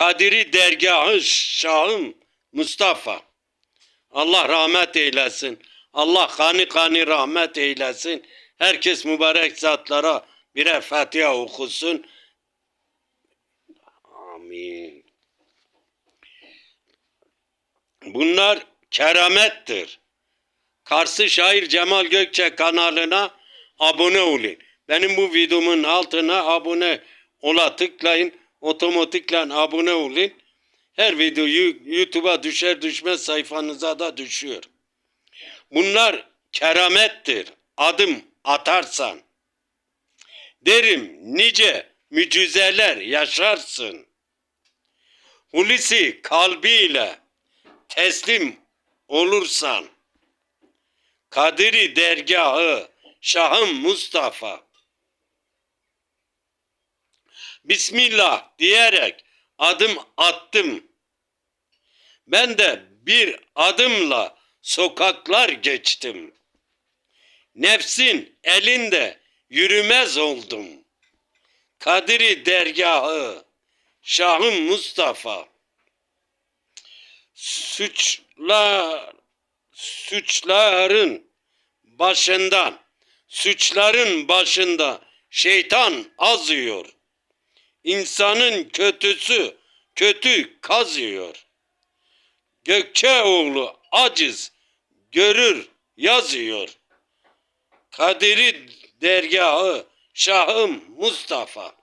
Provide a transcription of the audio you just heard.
Kadiri dergahı Şahım Mustafa. Allah rahmet eylesin. Allah kani kani rahmet eylesin. Herkes mübarek zatlara birer Fatiha okusun. Amin. Bunlar keramettir. Karşı Şair Cemal Gökçe kanalına abone olun. Benim bu videomun altına abone ola tıklayın. Otomatikle abone olun. Her videoyu YouTube'a düşer düşmez sayfanıza da düşüyor. Bunlar keramettir. Adım atarsan. Derim nice mücizeler yaşarsın. Hulusi kalbiyle teslim olursan. Kadiri dergahı Şahım Mustafa. Bismillah diyerek adım attım. Ben de bir adımla sokaklar geçtim. Nefsin elinde yürümez oldum. Kadiri dergahı Şahım Mustafa. Suçlar suçların başından suçların başında şeytan azıyor. İnsanın kötüsü kötü kazıyor. Gökçeoğlu aciz görür yazıyor. Kadiri dergahı Şahım Mustafa.